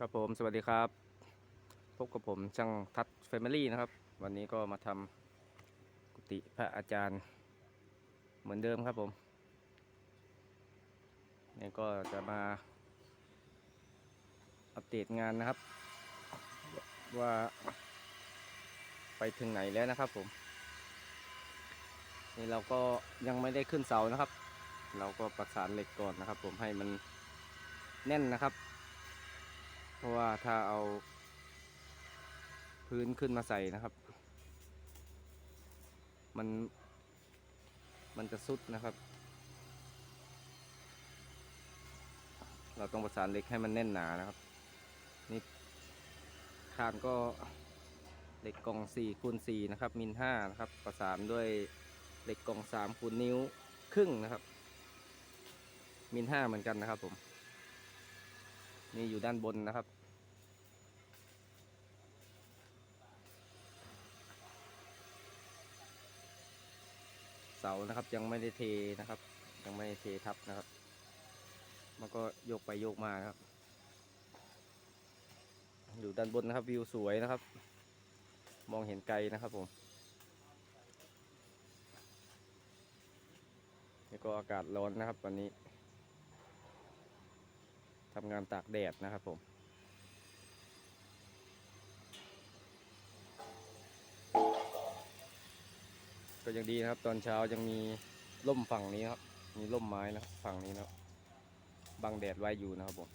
ครับผมสวัสดีครับ พบกับผมช่างทัศแฟมิลี่นะครับ วันนี้ก็มาทำกุฏิพระอาจารย์ เหมือนเดิมครับผมนี่ก็จะมา อัปเดตงานนะครับ ว่าไปถึงไหนแล้วนะครับผม นี่เราก็ยังไม่ได้ขึ้นเสานะครับ เราก็ประสานเหล็กก่อนนะครับ ผมให้มันแน่นนะครับ ราะว่าถ้าเอาพื้นขึ้นมาใส่นะครับ มันมันจะสุดนะครับ เราต้องประสานเหล็กให้มันแน่นหนานะครับ นี่คานก็เหล็กกล่อง4คูณ4นะครับ มิล5นะครับ ประสานด้วยเหล็กกล่อง3คูณนิ้วครึ่งนะครับ มิล5เหมือนกันนะครับผม นี่อยู่ด้านบนนะครับ เสานะครับยังไม่ได้เทนะครับ ยังไม่ได้เททับนะครับ มันก็โยกไปโยกมานะครับ อยู่ด้านบนนะครับวิวสวยนะครับ มองเห็นไกลนะครับผมนี่ก็อากาศร้อนนะครับวันนี้ ทำงานตากแดดนะครับผมก็ยังดีนะครับ ตอนเช้ายังมีร่มฝั่งนี้ครับ มีร่มไม้นะฝั่งนี้นะบบังแดดไว้อยู่นะครับผม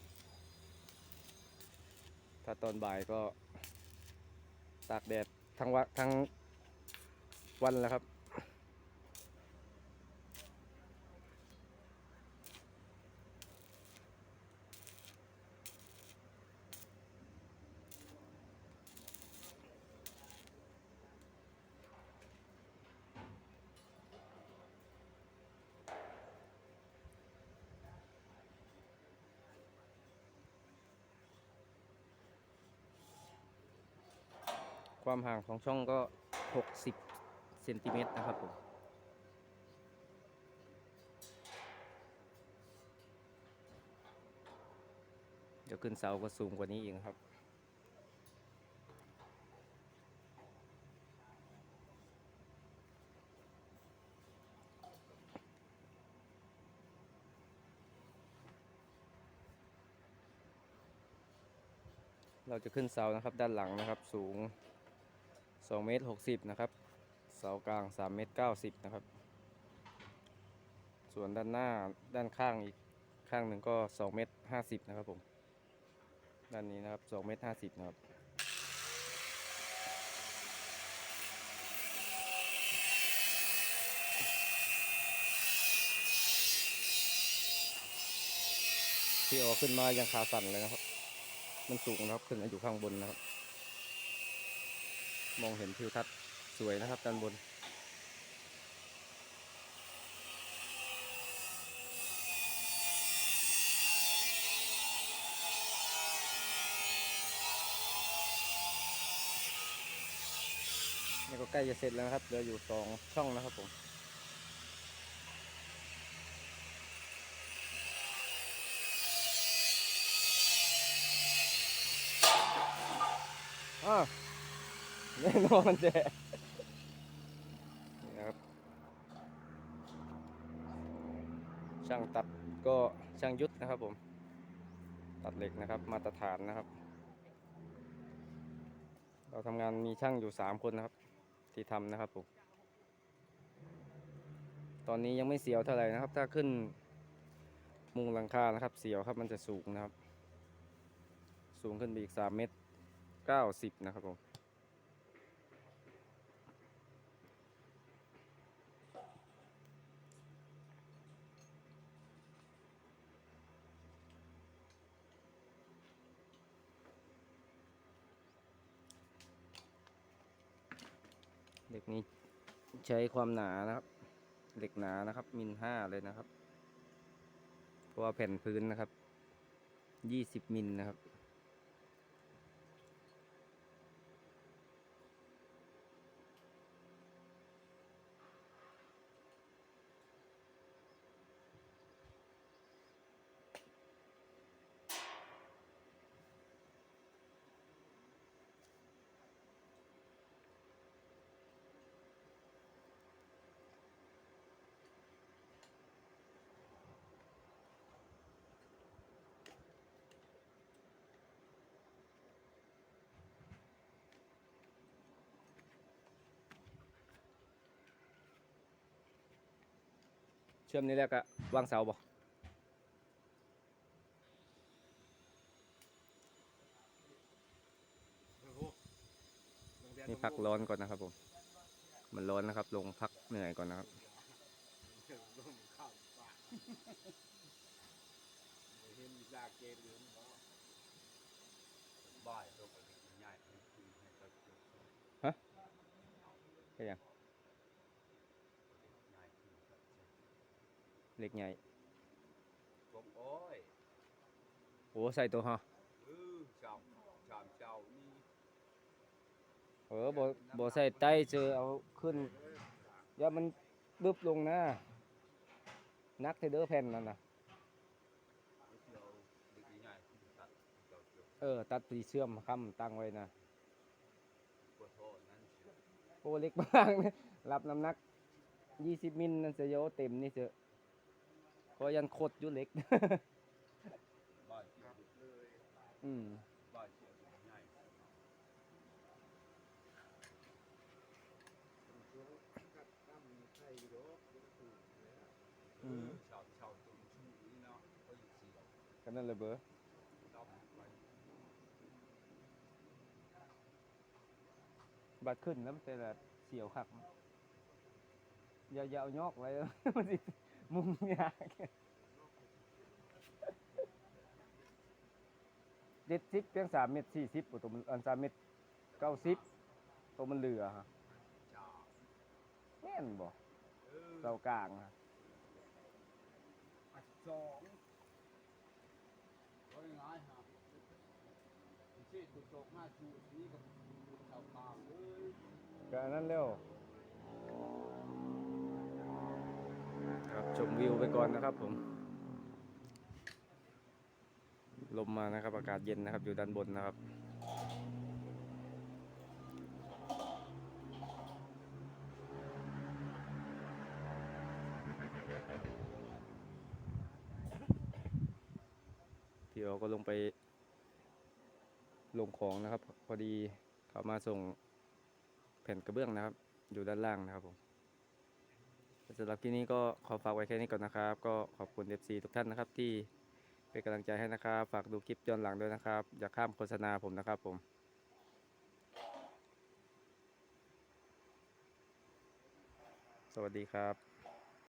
ถ้าตอนบ่ายก็ตากแดดทั้งวันทั้งวันแล้วครับ ความห่างของช่องก็ 60 เซนติเมตรนะครับผมเดี๋ยวขึ้นเสาก็สูงกว่านี้อีกครับ เราจะขึ้นเสานะครับด้านหลังนะครับสูง 2เมตร60 นะครับ เสากลาง 3 เมตร 90 นะครับ ส่วนด้านหน้าด้านข้างอีกข้างหนึ่งก็ 2 เมตร 50 นะครับผม ด้านนี้นะครับ 2 เมตร 50 นะครับที่ออกขึ้นมายังขาสั่นเลยนะครับ มันสูงนะครับ ขึ้นมาอยู่ข้างบนนะครับ มองเห็นทิวทัศน์สวยนะครับด้านบน นี่ก็ใกล้จะเสร็จแล้วนะครับเหลืออยู่สองช่องนะครับผม แน่นอนแจนะครับ ช่างตัดก็ช่างยุทธนะครับผม ตัดเหล็กนะครับ มาตรฐานนะครับ เราทำงานมีช่างอยู่สามคนนะครับ ที่ทำนะครับผม ตอนนี้ยังไม่เสียวเท่าไหร่นะครับ ถ้าขึ้นมุงหลังคานะครับ เสียวครับมันจะสูงนะครับ สูงขึ้นไปอีกสามเมตรเก้าสิบนะครับผม เหล็กนี้ใช้ความหนานะครับ เหล็กหนานะครับ มิลห้าเลยนะครับ เพราะว่าแผ่นพื้นนะครับยี่สิบมิลนะครับ ชื่อมนี้แล้วก็วางเสาบ่นี่พักร้อนก่อนนะครับผม มันร้อนนะครับ ลงพักเหนื่อยก่อนนะครับร่มข้าวปากเห็นวิชาเกณฑ์เหลืองเขาบ่ายตัวก็ง่ายให้คุยให้ก็จบก็ยัง ง่ายขึ้นก็ใช่ เล็กใหญ่กบโอ้ยโอ้ใส่ตัวฮะเออชามชามเจ้านี่เออบ่บ่ใส่ใต้เจอเอาขึ้นอย่ามันบึบลงนะนักเทเดอร์แผ่นนั่นน่ะไม่เที่ยวเด็กง่ายขึ้นตัดเจ้าจบเออ ตัดตีเชื่อมค้ำตั้งไว้นะปวดโทษนั่นเชียวโอ้เล็กมากนะรับน้ำหนัก 20 มิลนั่นจะโยเต็มนี่เจอะก็ยันโคตรอยู่เล็กบ่ายเที่ยวเลยอืมบ่ายเที่ยวง่ายกัดตั้มใส่ดอกถูกเลยเออชาวชาวตรงชื่อนี่เนาะก็อยู่เสียวกันนั่นเลยเบอดอกไปบัดขึ้นแล้วมันแต่ละเสียวคักอย่าอย่าเอายอกไว้ มันสิ มุมยากเด็ดสิบเพียงสามเมตรสี่สิบตัวมันอันสามเมตรเก้าสิบตัวมันเหลือฮะจ้าแม่นบ่เออเสากลางฮะอัดสองก็ง่ายฮะที่ตุกตกมาชูนี่กับชาวปามเอ้ยก็อันนั้นเร็วครับช มวิวไปก่อนนะครับผม ลมมานะครับ อากาศเย็นนะครับ อยู่ด้านบนนะครับพี่เราก็ลงไป ลงของนะครับ พอดีเขามาส่งแผ่นกระเบื้องนะครับ อยู่ด้านล่างนะครับผม สำหรับที่นี้ก็ขอฝากไว้แค่นี้ก่อนนะครับ ก็ขอบคุณ FC ทุกท่านนะครับ ที่เป็นกำลังใจให้นะครับ ฝากดูคลิปย้อนหลังด้วยนะครับ อย่าข้ามโฆษณาผมนะครับผมสวัสดีครับ